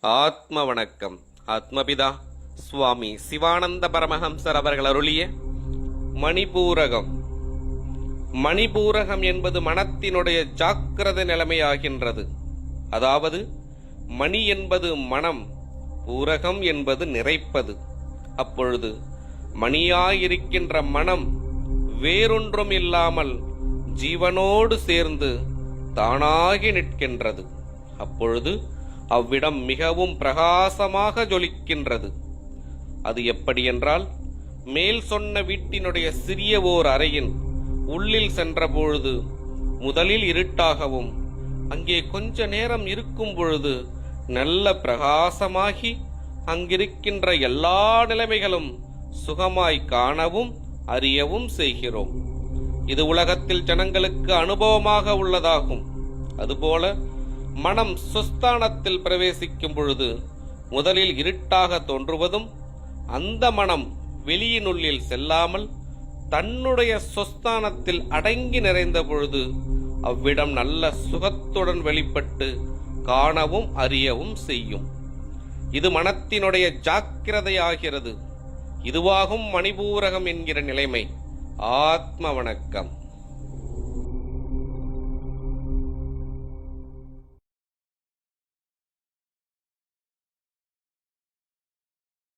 ஆத்ம வணக்கம் ஆத்மபிதா. சுவாமி சிவானந்த பரமஹம்சர் அவர்கள் அருளிய மணிபூரகம். மணிபூரகம் என்பது மனத்தினுடைய ஜாக்கிரத நிலைமையாகின்றது. அதாவது மணி என்பது மனம் பூரகம் என்பது நிறைப்பது. அப்பொழுது மணியாயிருக்கின்ற மனம் வேறொன்றும் இல்லாமல் ஜீவனோடு சேர்ந்து தானாகி நிற்கின்றது. அப்பொழுது அவ்விடம் மிகவும் பிரகாசமாக ஜொலிக்கின்றது. அது எப்படியென்றால் மேல் சொன்ன வீட்டினுடைய சிறிய ஓர் அறையின் உள்ளில் சென்றபொழுது முதலில் இருட்டாகவும் அங்கே கொஞ்ச நேரம் இருக்கும் பொழுது நல்ல பிரகாசமாகி அங்கிருக்கின்ற எல்லா நிலைமைகளும் சுகமாய் காணவும் அறியவும் செய்கிறோம். இது உலகத்தில் ஜனங்களுக்கு அனுபவமாக உள்ளதாகும். அதுபோல மனம் சுஸ்தானத்தில் பிரவேசிக்கும் பொழுது முதலில் இருட்டாக தோன்றுவதும் அந்த மனம் வெளியினுள்ளில் செல்லாமல் தன்னுடைய சொஸ்தானத்தில் அடங்கி நிறைந்த பொழுது அவ்விடம் நல்ல சுகத்துடன் வெளிப்பட்டு காணவும் அறியவும் செய்யும். இது மனத்தினுடைய ஜாக்கிரதையாகிறது. இதுவாகும் மணிபூரகம் என்கிற நிலைமை. ஆத்ம வணக்கம்.